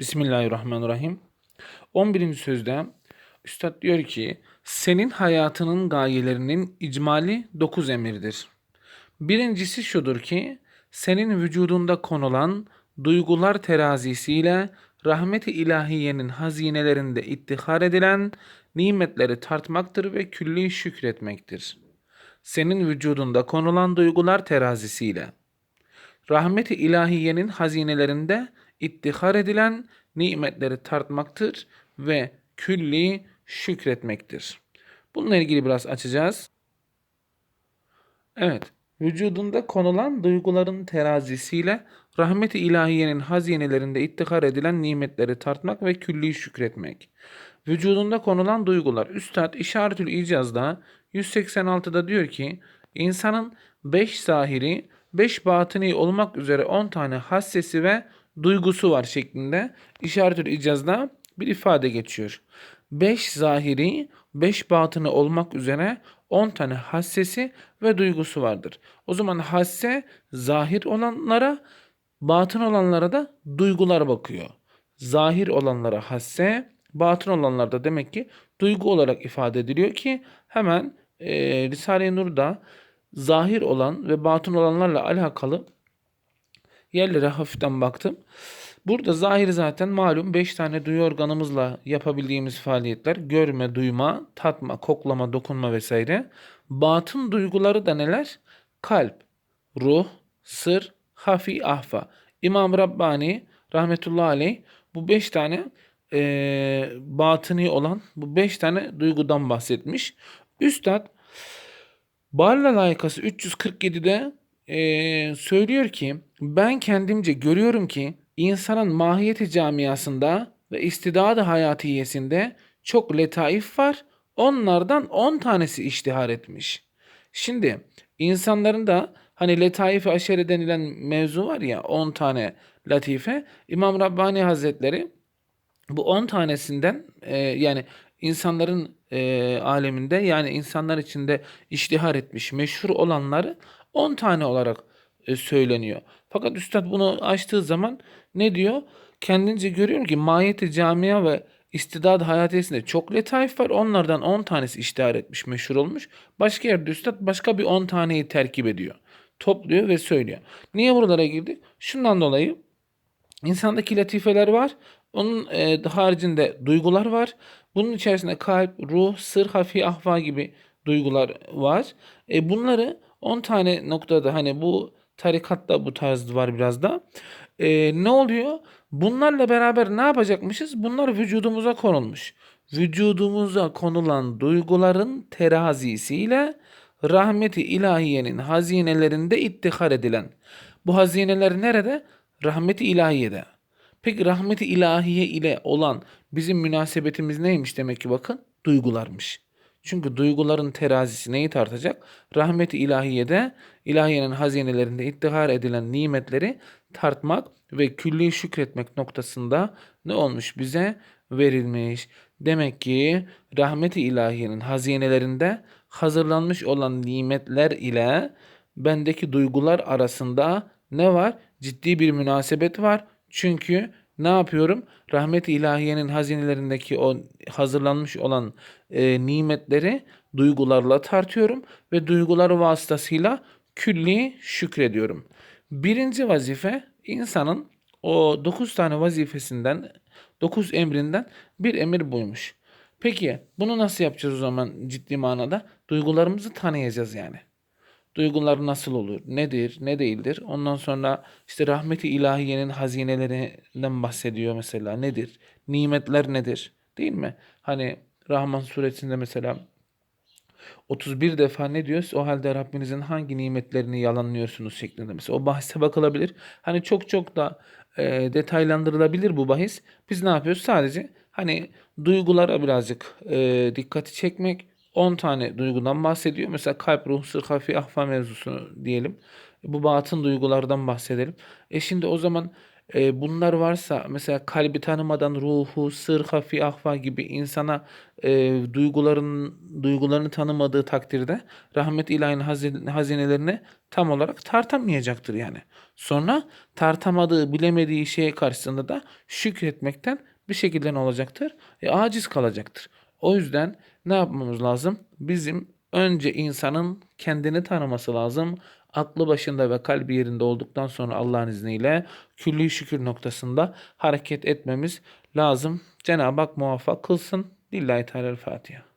Bismillahirrahmanirrahim. 11. sözde Üstad diyor ki senin hayatının gayelerinin icmali 9 emirdir. Birincisi şudur ki senin vücudunda konulan duygular terazisiyle rahmeti ilahiyenin hazinelerinde ittihar edilen nimetleri tartmaktır ve külli şükretmektir. Senin vücudunda konulan duygular terazisiyle rahmeti ilahiyenin hazinelerinde ittihar edilen nimetleri tartmaktır ve külli şükretmektir. Bununla ilgili biraz açacağız. Evet, vücudunda konulan duyguların terazisiyle rahmeti ilahiyenin hazinelerinde ittihar edilen nimetleri tartmak ve külli şükretmek. Vücudunda konulan duygular. Üstad İşaretül İcaz'da 186'da diyor ki insanın 5 zahiri, 5 batini olmak üzere 10 tane hassesi ve duygusu var şeklinde İşaretül İcaz'da bir ifade geçiyor. 5 zahiri, 5 batını olmak üzere 10 tane hassesi ve duygusu vardır. O zaman hasse zahir olanlara, batın olanlara da duygular bakıyor. Zahir olanlara hasse, batın olanlarda demek ki duygu olarak ifade ediliyor ki hemen e, Risale-i Nur'da zahir olan ve batın olanlarla alakalı yerlere hafiften baktım. Burada zahir zaten malum 5 tane duyu organımızla yapabildiğimiz faaliyetler. Görme, duyma, tatma, koklama, dokunma vesaire. Batın duyguları da neler? Kalp, ruh, sır, hafi, ahfa. İmam Rabbani rahmetullahi aleyh bu 5 tane e, batıni olan bu 5 tane duygudan bahsetmiş. Üstad Barla layıkası 347'de e, söylüyor ki ben kendimce görüyorum ki insanın mahiyeti camiasında ve istidadı hayatiyesinde çok letaif var. Onlardan 10 tanesi iştihar etmiş. Şimdi insanların da hani letaife aşere denilen mevzu var ya 10 tane latife. İmam Rabbani Hazretleri bu 10 tanesinden e, yani insanların e, aleminde yani insanlar içinde iştihar etmiş meşhur olanları 10 tane olarak e, söyleniyor. Fakat Üstad bunu açtığı zaman ne diyor? Kendince görüyorum ki mahiyeti camia ve istidad hayatiyesinde çok letaif var. Onlardan 10 tanesi iştihar etmiş, meşhur olmuş. Başka yerde Üstad başka bir 10 taneyi terkip ediyor. Topluyor ve söylüyor. Niye buralara girdik? Şundan dolayı insandaki latifeler var. Onun e, haricinde duygular var. Bunun içerisinde kalp, ruh, sır, hafi, ahva gibi duygular var. E, bunları 10 tane noktada hani bu tarikatta bu tarz var biraz da. E, ne oluyor? Bunlarla beraber ne yapacakmışız? Bunlar vücudumuza konulmuş. Vücudumuza konulan duyguların terazisiyle rahmeti ilahiyenin hazinelerinde ittihar edilen. Bu hazineler nerede? Rahmeti ilahiyede. Peki rahmeti ilahiye ile olan bizim münasebetimiz neymiş demek ki bakın? Duygularmış. Çünkü duyguların terazisi neyi tartacak? Rahmeti ilahiyede, ilahiyenin hazinelerinde ittihar edilen nimetleri tartmak ve külli şükretmek noktasında ne olmuş bize? Verilmiş. Demek ki rahmeti ilahiyenin hazinelerinde hazırlanmış olan nimetler ile bendeki duygular arasında ne var? Ciddi bir münasebet var. Çünkü ne yapıyorum? Rahmet-i ilahiyenin hazinelerindeki o hazırlanmış olan e, nimetleri duygularla tartıyorum ve duygular vasıtasıyla külli şükrediyorum. Birinci vazife insanın o dokuz tane vazifesinden, dokuz emrinden bir emir buymuş. Peki bunu nasıl yapacağız o zaman ciddi manada? Duygularımızı tanıyacağız yani. Duygular nasıl olur? Nedir? Ne değildir? Ondan sonra işte rahmeti ilahiyenin hazinelerinden bahsediyor mesela. Nedir? Nimetler nedir? Değil mi? Hani Rahman suresinde mesela 31 defa ne diyor? O halde Rabbinizin hangi nimetlerini yalanlıyorsunuz şeklinde mesela. O bahse bakılabilir. Hani çok çok da e, detaylandırılabilir bu bahis. Biz ne yapıyoruz? Sadece hani duygulara birazcık e, dikkati çekmek, 10 tane duygudan bahsediyor. Mesela kalp, ruh, sır, hafi, ahfa mevzusunu diyelim. Bu batın duygulardan bahsedelim. E şimdi o zaman e, bunlar varsa mesela kalbi tanımadan ruhu, sır, hafi, ahva gibi insana e, duyguların duygularını tanımadığı takdirde rahmet ilahinin hazin- hazinelerini tam olarak tartamayacaktır yani. Sonra tartamadığı, bilemediği şeye karşısında da şükretmekten bir şekilde ne olacaktır? E, aciz kalacaktır. O yüzden ne yapmamız lazım? Bizim önce insanın kendini tanıması lazım. Aklı başında ve kalbi yerinde olduktan sonra Allah'ın izniyle külli şükür noktasında hareket etmemiz lazım. Cenab-ı Hak muvaffak kılsın. Lillahi Teala Fatiha.